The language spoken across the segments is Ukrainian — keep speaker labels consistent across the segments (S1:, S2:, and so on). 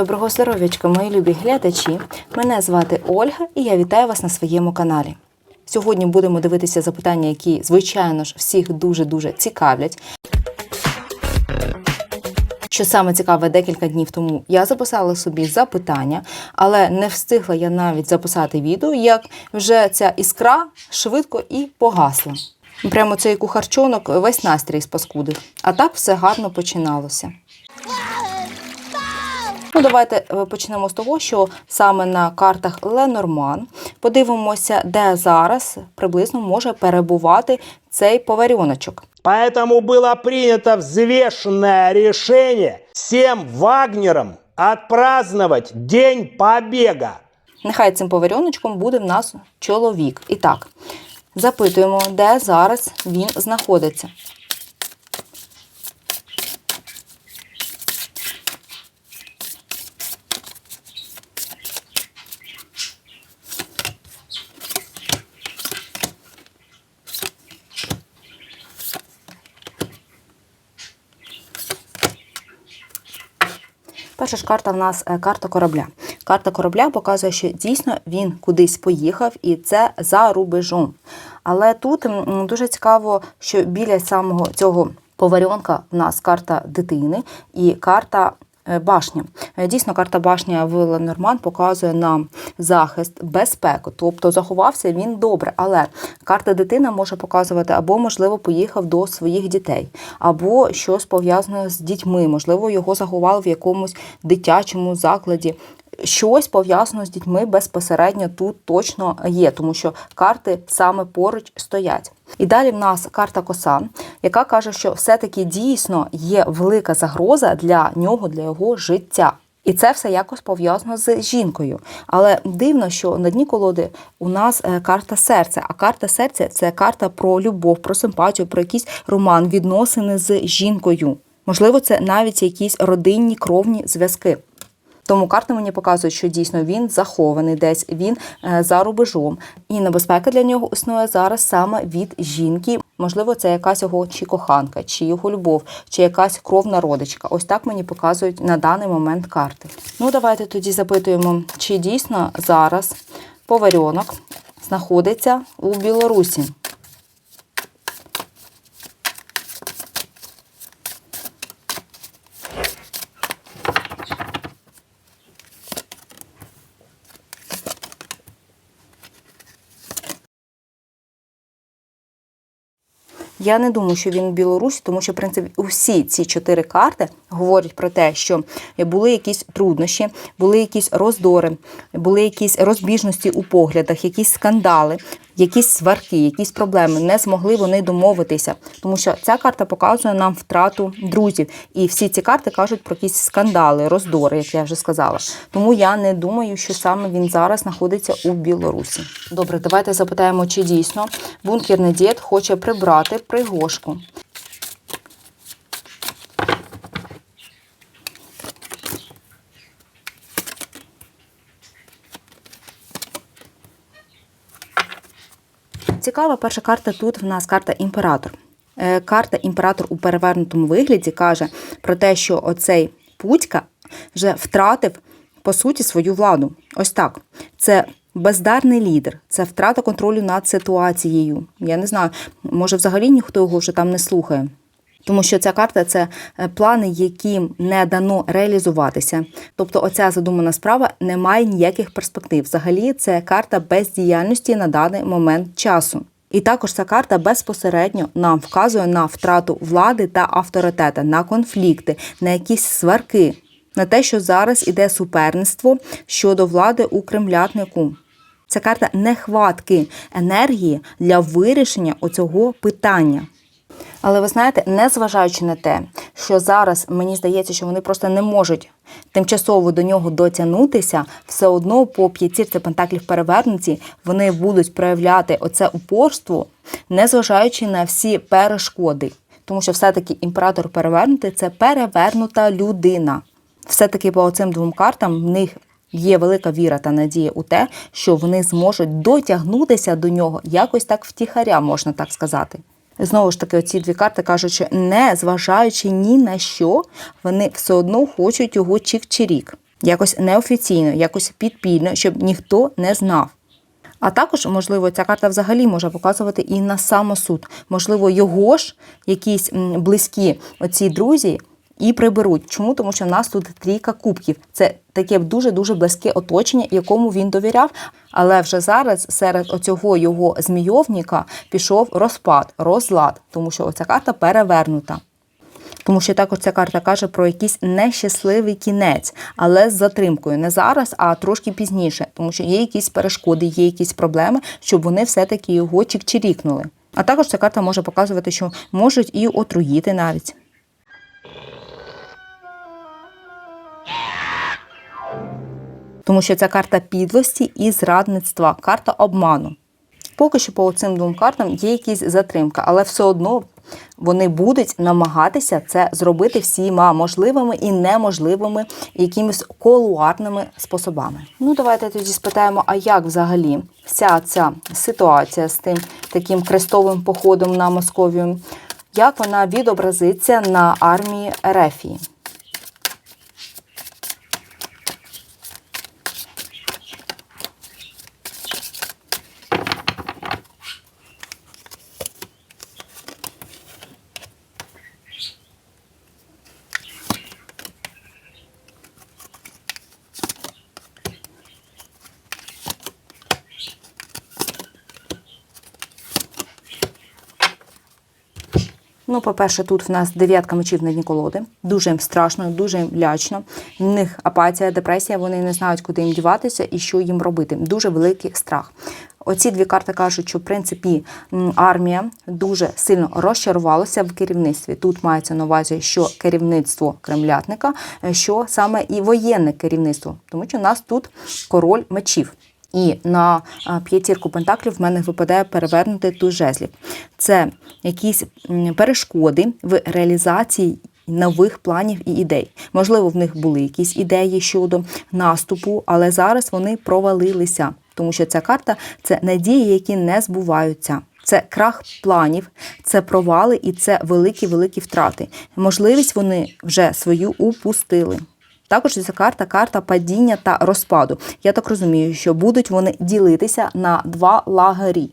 S1: Доброго здоров'ячка, мої любі глядачі. Мене звати Ольга і я вітаю вас на своєму каналі. Сьогодні будемо дивитися запитання, які, звичайно ж, всіх дуже-дуже цікавлять. Що саме цікаве, декілька днів тому я записала собі запитання, але не встигла я навіть записати відео, як вже ця іскра швидко і погасла. Прямо цей кухарчонок весь настрій спаскудив. А так все гарно починалося. Ну, давайте е, почнемо з того, що саме на картах Ленорман подивимося, де зараз приблизно може перебувати цей поваріночок.
S2: Поэтому было принято взвешенное решение всем Вагнерам отпраздновать День Побега.
S1: Нехай цим поваріночком буде в нас чоловік. І так, запитуємо, де зараз він знаходиться. Перша ж карта в нас е, карта корабля. Карта корабля показує, що дійсно він кудись поїхав, і це за рубежом. Але тут дуже цікаво, що біля самого цього поваренка в нас карта дитини і карта башня. Е, Дійсно, карта башня в Ленорман показує нам захист, безпеку. Тобто заховався він добре, але карта дитина може показувати або, можливо, поїхав до своїх дітей, або щось пов'язане з дітьми. Можливо, його заховали в якомусь дитячому закладі. Щось пов'язано з дітьми безпосередньо тут точно є, тому що карти саме поруч стоять. І далі в нас карта коса, яка каже, що все-таки дійсно є велика загроза для нього, для його життя. І це все якось пов'язано з жінкою. Але дивно, що на дні колоди у нас е, карта серця. А карта серця це карта про любов, про симпатію, про якийсь роман, відносини з жінкою. Можливо, це навіть якісь родинні кровні зв'язки. Тому карти мені показують, що дійсно він захований десь, він е, за рубежом. І небезпека для нього існує зараз саме від жінки. Можливо, це якась його чи коханка, чи його любов, чи якась кровна родичка. Ось так мені показують на даний момент карти. Ну, давайте тоді запитуємо, чи дійсно зараз поваренок знаходиться у Білорусі. Я не думаю, що він в Білорусі, тому що в принципі усі ці чотири карти говорять про те, що були якісь труднощі, були якісь роздори, були якісь розбіжності у поглядах, якісь скандали, якісь сварки, якісь проблеми. Не змогли вони домовитися, тому що ця карта показує нам втрату друзів. І всі ці карти кажуть про якісь скандали, роздори, як я вже сказала. Тому я не думаю, що саме він зараз знаходиться у Білорусі. Добре, давайте запитаємо, чи дійсно бункерний дід хоче прибрати пригошку. Цікава перша карта тут в нас карта імператор. Е, Карта імператор у перевернутому вигляді каже про те, що оцей Путька вже втратив по суті свою владу. Ось так. Це бездарний лідер, це втрата контролю над ситуацією. Я не знаю, може взагалі ніхто його вже там не слухає. Тому що ця карта це е, плани, яким не дано реалізуватися. Тобто, оця задумана справа не має ніяких перспектив. Взагалі, це карта бездіяльності на даний момент часу. І також ця карта безпосередньо нам вказує на втрату влади та авторитета, на конфлікти, на якісь сварки, на те, що зараз іде суперництво щодо влади у кремлятнику. Це карта нехватки енергії для вирішення оцього питання. Але ви знаєте, незважаючи на те, що зараз мені здається, що вони просто не можуть тимчасово до нього дотягнутися, все одно по п'ятірці пентаклів перевернуті вони будуть проявляти оце упорство, незважаючи на всі перешкоди. Тому що все-таки імператор перевернутий це перевернута людина. Все-таки по цим двом картам в них є велика віра та надія у те, що вони зможуть дотягнутися до нього якось так втіхаря, можна так сказати. Знову ж таки, оці дві карти кажуть, що не зважаючи ні на що, вони все одно хочуть його чик-чирік. якось неофіційно, якось підпільно, щоб ніхто не знав. А також, можливо, ця карта взагалі може показувати і на самосуд. Можливо, його ж якісь близькі оці друзі і приберуть. Чому? Тому що в нас тут трійка кубків. Це таке дуже-дуже близьке оточення, якому він довіряв. Але вже зараз серед оцього його змійовника пішов розпад, розлад, тому що оця карта перевернута. Тому що також ця карта каже про якийсь нещасливий кінець, але з затримкою не зараз, а трошки пізніше, тому що є якісь перешкоди, є якісь проблеми, щоб вони все-таки його чик-чирікнули. А також ця карта може показувати, що можуть і отруїти навіть. Тому що це карта підлості і зрадництва, карта обману. Поки що по цим двом картам є якісь затримка, але все одно вони будуть намагатися це зробити всіма можливими і неможливими якимись колуарними способами. Ну, давайте тоді спитаємо, а як взагалі вся ця ситуація з тим таким крестовим походом на Московію, як вона відобразиться на армії Ерефії? Ну, по-перше, тут в нас дев'ятка мечів на дні колоди. Дуже їм страшно, дуже їм лячно. В них апатія, депресія, вони не знають, куди їм діватися і що їм робити. Дуже великий страх. Оці дві карти кажуть, що в принципі армія дуже сильно розчарувалася в керівництві. Тут мається на увазі, що керівництво кремлятника, е, що саме і воєнне керівництво, тому що у нас тут король мечів. І на п'ятірку пентаклів в мене випадає перевернути туз жезлів. Це якісь перешкоди в реалізації нових планів і ідей. Можливо, в них були якісь ідеї щодо наступу, але зараз вони провалилися, тому що ця карта це надії, які не збуваються. Це крах планів, це провали і це великі-великі втрати. Можливість вони вже свою упустили. Також ця карта карта падіння та розпаду. Я так розумію, що будуть вони ділитися на два лагері.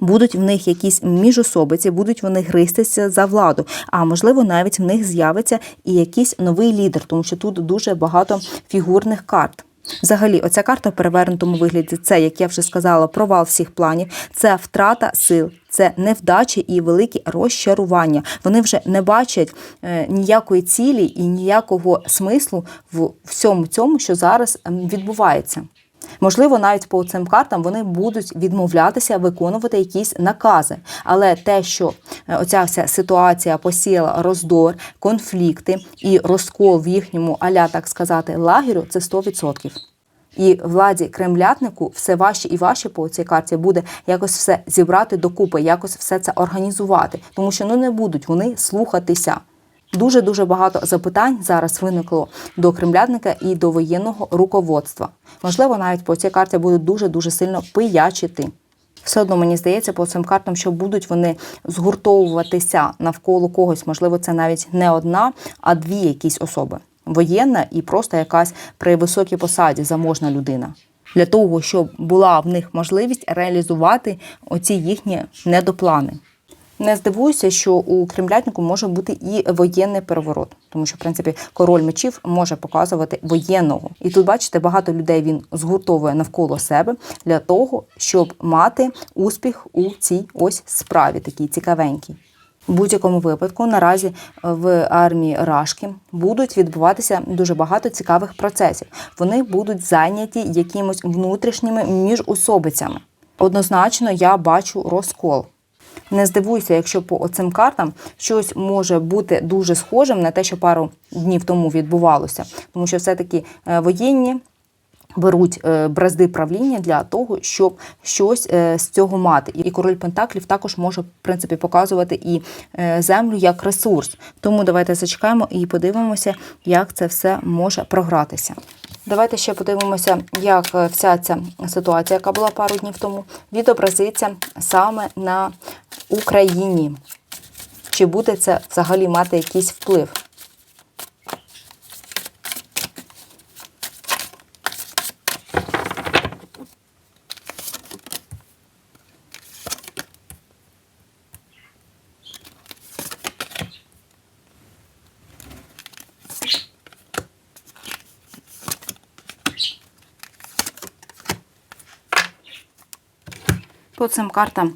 S1: Будуть в них якісь міжособиці, будуть вони гристися за владу. А можливо, навіть в них з'явиться і якийсь новий лідер, тому що тут дуже багато фігурних карт. Взагалі, оця карта в перевернутому вигляді це, як я вже сказала, провал всіх планів, це втрата сил, це невдачі і великі розчарування. Вони вже не бачать е, ніякої цілі і ніякого смислу в всьому цьому, що зараз ем, відбувається. Можливо, навіть по цим картам вони будуть відмовлятися виконувати якісь накази. Але те, що е, оця вся ситуація посіяла роздор, конфлікти і розкол в їхньому аля, так сказати, лагерю, це 100%. І владі кремлятнику все важче і важче по цій карті буде якось все зібрати докупи, якось все це організувати, тому що ну не будуть вони слухатися. Дуже дуже багато запитань зараз виникло до кремлятника і до воєнного руководства. Можливо, навіть по цій карті будуть дуже дуже сильно пиячити. Все одно мені здається по цим картам, що будуть вони згуртовуватися навколо когось. Можливо, це навіть не одна, а дві якісь особи. Воєнна і просто якась при високій посаді заможна людина. Для того, щоб була в них можливість реалізувати оці їхні недоплани. Не здивуюся, що у кремлятнику може бути і воєнний переворот, тому що в принципі король мечів може показувати воєнного. І тут, бачите, багато людей він згуртовує навколо себе для того, щоб мати успіх у цій ось справі, такій цікавенькій. У будь-якому випадку наразі в армії Рашки будуть відбуватися дуже багато цікавих процесів. Вони будуть зайняті якимось внутрішніми міжусобицями. Однозначно, я бачу розкол. Не здивуйся, якщо по оцим картам щось може бути дуже схожим на те, що пару днів тому відбувалося, тому що все-таки е, воєнні. Беруть е, бразди правління для того, щоб щось е, з цього мати. І король Пентаклів також може в принципі показувати і е, землю як ресурс. Тому давайте зачекаємо і подивимося, як це все може програтися. Давайте ще подивимося, як вся ця ситуація, яка була пару днів тому, відобразиться саме на Україні. Чи буде це взагалі мати якийсь вплив? По цим картам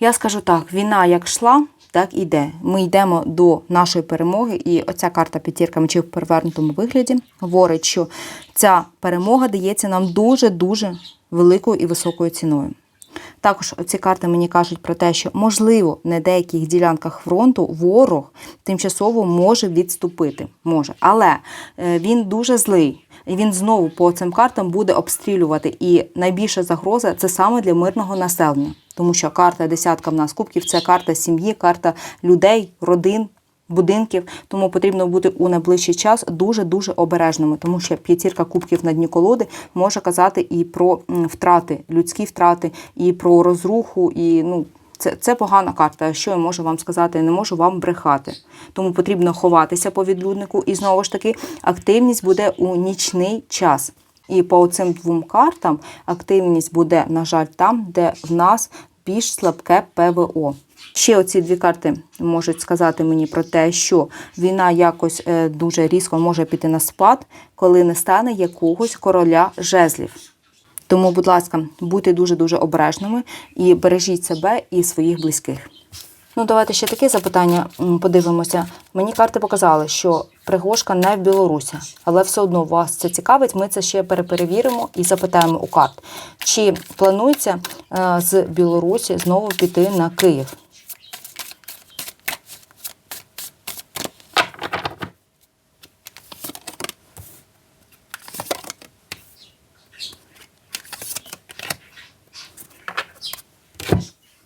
S1: я скажу так: війна як йшла, так і йде. Ми йдемо до нашої перемоги, і оця карта п'ятірка мечів в перевернутому вигляді говорить, що ця перемога дається нам дуже-дуже великою і високою ціною. Також ці карти мені кажуть про те, що можливо на деяких ділянках фронту ворог тимчасово може відступити. Може, але е, він дуже злий. Він знову по цим картам буде обстрілювати. І найбільша загроза це саме для мирного населення, тому що карта десятка в нас кубків це карта сім'ї, карта людей, родин. Будинків, тому потрібно бути у найближчий час дуже дуже обережними, тому що п'ятірка кубків на дні колоди може казати і про втрати, людські втрати, і про розруху, і ну. Це, це погана карта. Що я можу вам сказати? Не можу вам брехати. Тому потрібно ховатися по відлюднику. І знову ж таки, активність буде у нічний час. І по цим двом картам активність буде, на жаль, там, де в нас більш слабке ПВО. Ще оці дві карти можуть сказати мені про те, що війна якось е, дуже різко може піти на спад, коли не стане якогось короля жезлів. Тому, будь ласка, будьте дуже-дуже обережними і бережіть себе і своїх близьких. Ну, давайте ще таке запитання подивимося. Мені карти показали, що Пригожка не в Білорусі, але все одно вас це цікавить. Ми це ще переперевіримо і запитаємо у карт, чи планується е, з Білорусі знову піти на Київ.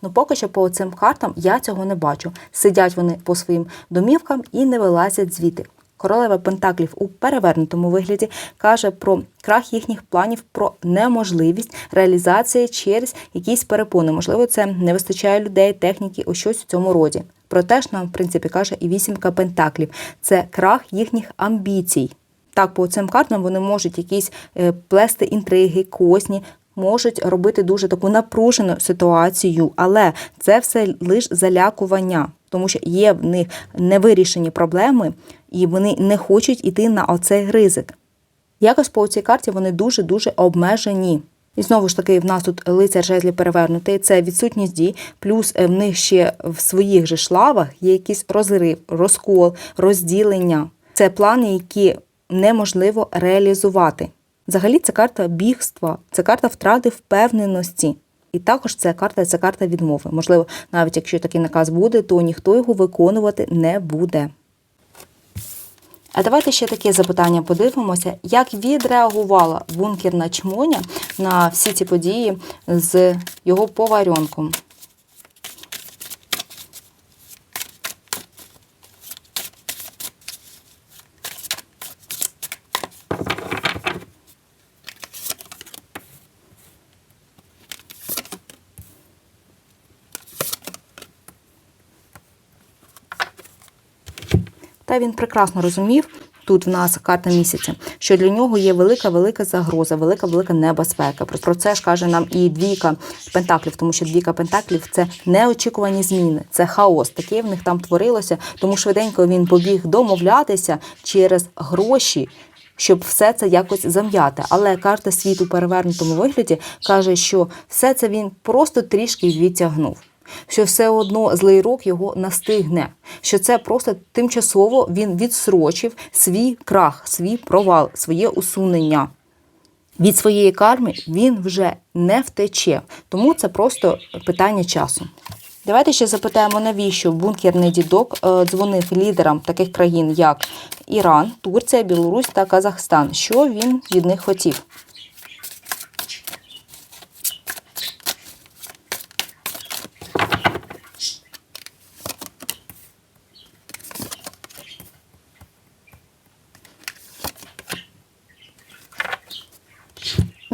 S1: Ну, поки що по цим картам я цього не бачу. Сидять вони по своїм домівкам і не вилазять звідти. Королева Пентаклів у перевернутому вигляді каже про крах їхніх планів, про неможливість реалізації через якісь перепони. Можливо, це не вистачає людей, техніки, о щось у цьому роді. Про те ж нам, в принципі, каже і вісімка Пентаклів. Це крах їхніх амбіцій. Так, по цим картам вони можуть якісь е, плести інтриги, косні, можуть робити дуже таку напружену ситуацію, але це все лише залякування, тому що є в них невирішені проблеми, і вони не хочуть іти на оцей ризик. Якось по цій карті вони дуже-дуже обмежені. І знову ж таки, в нас тут лицар жезлів перевернутий, це відсутність дій, плюс е, в них ще в своїх же шлавах є якийсь розрив, розкол, розділення. Це плани, які неможливо реалізувати. Взагалі, це карта бігства, це карта втрати впевненості. І також це карта це карта відмови. Можливо, навіть якщо такий наказ буде, то ніхто його виконувати не буде. А давайте ще таке запитання подивимося, як відреагувала бункерна чмоня на всі ці події з його поваренком. Він прекрасно розумів. Тут в нас карта місяця, що для нього є велика велика загроза, велика велика небезпека. Про це ж каже нам і двійка пентаклів, тому що двійка пентаклів це неочікувані зміни, це хаос. Таке в них там творилося. Тому швиденько він побіг домовлятися через гроші. Щоб все це якось зам'яти. Але карта світу у перевернутому вигляді каже, що все це він просто трішки відтягнув. Що все одно злий рок його настигне, що це просто тимчасово він відсрочив свій крах, свій провал, своє усунення. Від своєї карми він вже не втече, тому це просто питання часу. Давайте ще запитаємо, навіщо бункерний дідок е, дзвонив лідерам таких країн, як Іран, Турція, Білорусь та Казахстан. Що він від них хотів?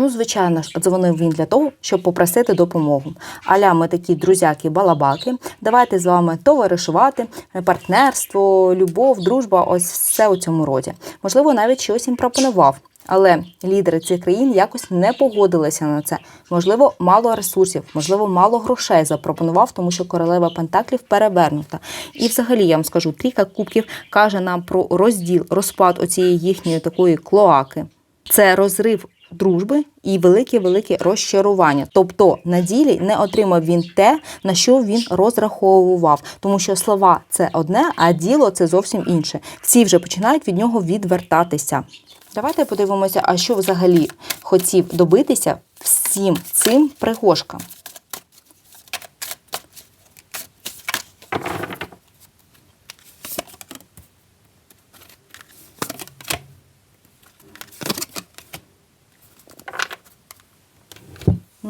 S1: Ну, звичайно ж, дзвонив він для того, щоб попросити допомогу. Аля, ми такі друзяки-балабаки. Давайте з вами товаришувати, партнерство, любов, дружба, ось все у цьому роді. Можливо, навіть щось їм пропонував. Але лідери цих країн якось не погодилися на це. Можливо, мало ресурсів, можливо, мало грошей запропонував, тому що королева Пентаклів перевернута. І взагалі я вам скажу, трійка кубків каже нам про розділ, розпад оцієї їхньої такої клоаки. Це розрив дружби і велике-велике розчарування. Тобто на ділі не отримав він те, на що він розраховував, тому що слова це одне, а діло це зовсім інше. Всі вже починають від нього відвертатися. Давайте подивимося, а що взагалі хотів добитися всім цим пригошкам.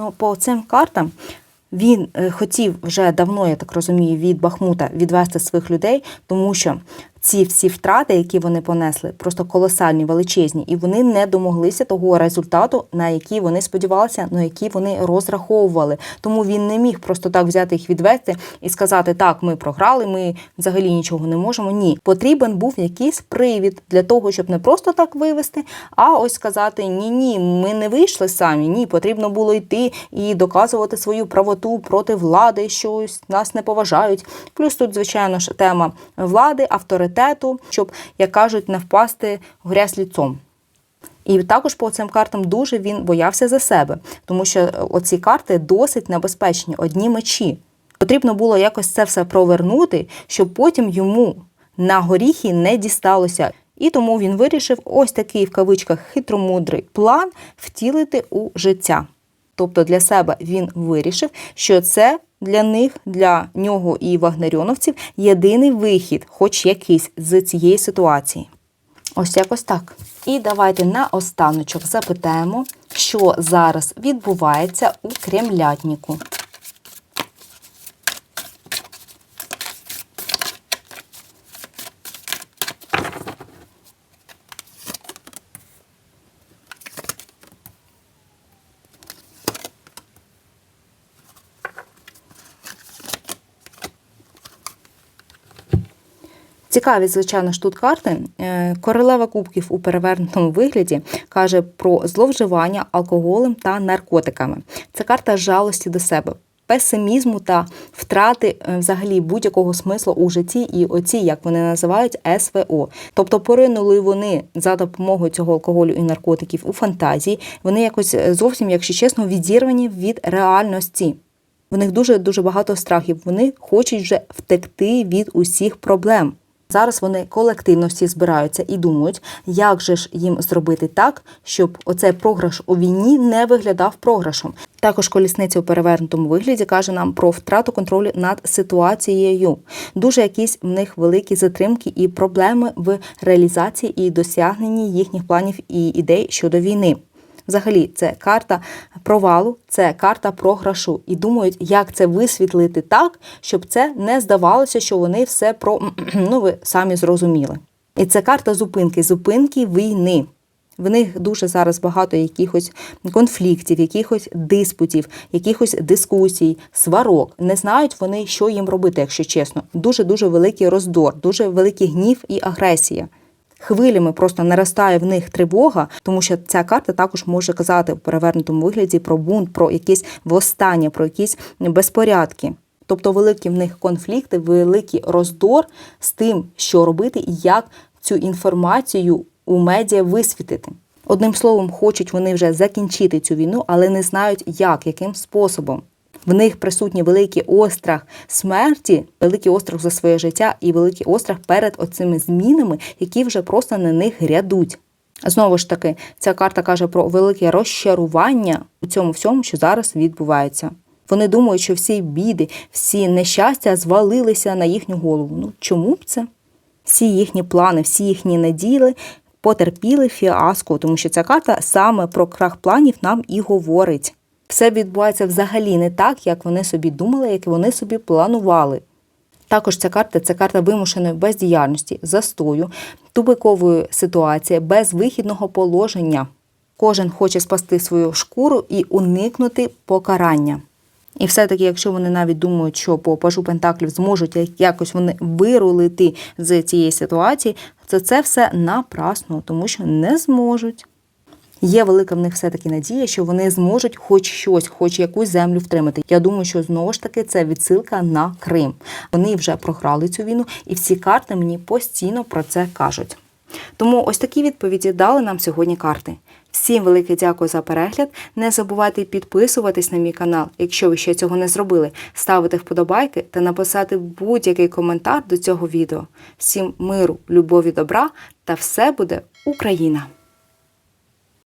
S1: Ну, по цим картам він е, хотів вже давно, я так розумію, від Бахмута відвести своїх людей, тому що ці всі втрати, які вони понесли, просто колосальні, величезні, і вони не домоглися того результату, на який вони сподівалися, на який вони розраховували. Тому він не міг просто так взяти їх відвести і сказати: так, ми програли, ми взагалі нічого не можемо. Ні, потрібен був якийсь привід для того, щоб не просто так вивести, а ось сказати: ні, ні, ми не вийшли самі. Ні, потрібно було йти і доказувати свою правоту проти влади, що нас не поважають. Плюс тут, звичайно ж, тема влади, авторитету, щоб, як кажуть, не впасти в грязь ліцом. І також по цим картам дуже він боявся за себе, тому що оці карти досить небезпечні, одні мечі. Потрібно було якось це все провернути, щоб потім йому на горіхи не дісталося. І тому він вирішив ось такий в кавичках хитромудрий план втілити у життя. Тобто для себе він вирішив, що це для них, для нього і вагнерьоновців єдиний вихід, хоч якийсь з цієї ситуації. Ось якось так. І давайте на останочок запитаємо, що зараз відбувається у Кремлятніку. Цікаві, звичайно ж, тут карти. Е, Королева кубків у перевернутому вигляді каже про зловживання алкоголем та наркотиками. Це карта жалості до себе, песимізму та втрати е, взагалі будь-якого смислу у житті, і оці, як вони називають, СВО. Тобто поринули вони за допомогою цього алкоголю і наркотиків у фантазії. Вони якось е, зовсім, якщо чесно, відірвані від реальності. В них дуже дуже багато страхів. Вони хочуть вже втекти від усіх проблем. Зараз вони колективно всі збираються і думають, як же ж їм зробити так, щоб оцей програш у війні не виглядав програшом. Також колісниця у перевернутому вигляді каже нам про втрату контролю над ситуацією. Дуже якісь в них великі затримки і проблеми в реалізації і досягненні їхніх планів і ідей щодо війни. Взагалі, це карта провалу, це карта програшу. І думають, як це висвітлити так, щоб це не здавалося, що вони все про ну ви самі зрозуміли. І це карта зупинки, зупинки війни. В них дуже зараз багато якихось конфліктів, якихось диспутів, якихось дискусій, сварок. Не знають вони, що їм робити, якщо чесно. Дуже дуже великий роздор, дуже великий гнів і агресія хвилями просто наростає в них тривога, тому що ця карта також може казати в перевернутому вигляді про бунт, про якісь восстання, про якісь безпорядки. Тобто великі в них конфлікти, великий роздор з тим, що робити і як цю інформацію у медіа висвітити. Одним словом, хочуть вони вже закінчити цю війну, але не знають, як, яким способом. В них присутній великий острах смерті, великий острах за своє життя і великий острах перед оцими змінами, які вже просто на них грядуть. Знову ж таки, ця карта каже про велике розчарування у цьому всьому, що зараз відбувається. Вони думають, що всі біди, всі нещастя звалилися на їхню голову. Ну чому б це? Всі їхні плани, всі їхні надії потерпіли фіаско, тому що ця карта саме про крах планів нам і говорить все відбувається взагалі не так, як вони собі думали, як вони собі планували. Також ця карта це карта вимушеної бездіяльності, застою, тупикової ситуації, безвихідного положення. Кожен хоче спасти свою шкуру і уникнути покарання. І все-таки, якщо вони навіть думають, що по пажу Пентаклів зможуть якось вони вирулити з цієї ситуації, то це все напрасно, тому що не зможуть. Є велика в них все-таки надія, що вони зможуть хоч щось, хоч якусь землю втримати. Я думаю, що знову ж таки це відсилка на Крим. Вони вже програли цю війну, і всі карти мені постійно про це кажуть. Тому ось такі відповіді дали нам сьогодні карти. Всім велике дякую за перегляд. Не забувайте підписуватись на мій канал, якщо ви ще цього не зробили, ставити вподобайки та написати будь-який коментар до цього відео. Всім миру, любові, добра та все буде Україна!